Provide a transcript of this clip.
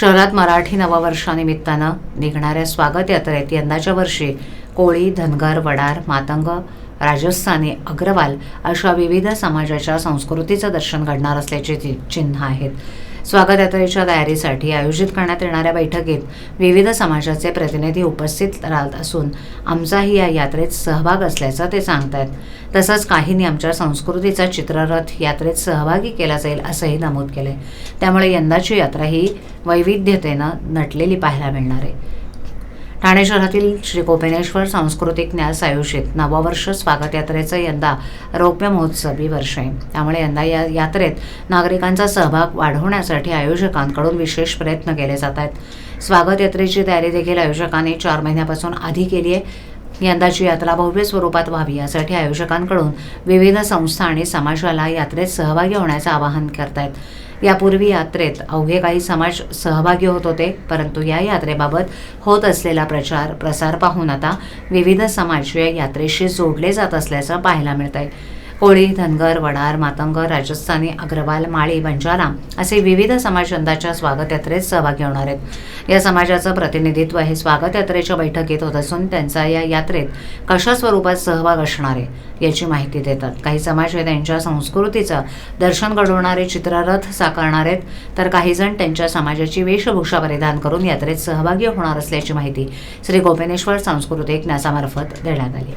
शहरात मराठी नववर्षानिमित्तानं निघणाऱ्या स्वागत यात्रेत यंदाच्या वर्षी कोळी धनगर वडार मातंग राजस्थानी अग्रवाल अशा विविध समाजाच्या संस्कृतीचं दर्शन घडणार असल्याचे चिन्ह आहेत. स्वागत यात्रेच्या तयारीसाठी. आयोजित करण्यात येणाऱ्या बैठकीत विविध समाजाचे प्रतिनिधी उपस्थित राहत असून आमचाही या यात्रेत सहभाग असल्याचं ते सांगतायत. तसंच काहींनी आमच्या संस्कृतीचा चित्ररथ यात्रेत सहभागी केला जाईल असंही नमूद केलंय. त्यामुळे यंदाची यात्रा ही वैविध्यतेनं नटलेली पाहायला मिळणार आहे. ठाणे शहरातील श्री कोपेनेश्वर सांस्कृतिक न्यास आयोजित नववर्ष स्वागत यात्रेचं यंदा रौप्य महोत्सवी वर्ष. आहे त्यामुळे यंदा या यात्रेत नागरिकांचा सहभाग वाढवण्यासाठी आयोजकांकडून विशेष प्रयत्न केले जात आहेत. स्वागत यात्रेची तयारी देखील आयोजकांनी चार महिन्यापासून आधी केली आहे. यंदाची यात्रा भव्य स्वरूपात व्हावी यासाठी आयोजकांकडून विविध संस्था आणि समाजाला यात्रेत सहभागी होण्याचं आवाहन करतायत. यापूर्वी यात्रेत अवघे काही समाज सहभागी होत होते परंतु या यात्रेबाबत होत असलेला प्रचार प्रसार पाहून आता विविध समाज या यात्रेशी जोडले जात असल्याचं पाहायला मिळत आहे कोळी धनगर वडार मातंग राजस्थानी अग्रवाल माळी बंजारा असे विविध समाज यंदाच्या स्वागत यात्रेत सहभागी होणार आहेत. या समाजाचं प्रतिनिधित्व हे स्वागत यात्रेच्या बैठकीत होत असून त्यांचा या यात्रेत कशा स्वरूपात सहभाग असणार आहे याची माहिती देतात. काही समाज हे त्यांच्या संस्कृतीचं दर्शन घडवणारे चित्ररथ साकारणार आहेत तर काही जण त्यांच्या समाजाची वेशभूषा परिधान करून यात्रेत सहभागी होणार असल्याची माहिती श्री गोपेनेश्वर सांस्कृतिक न्यासामार्फत देण्यात आली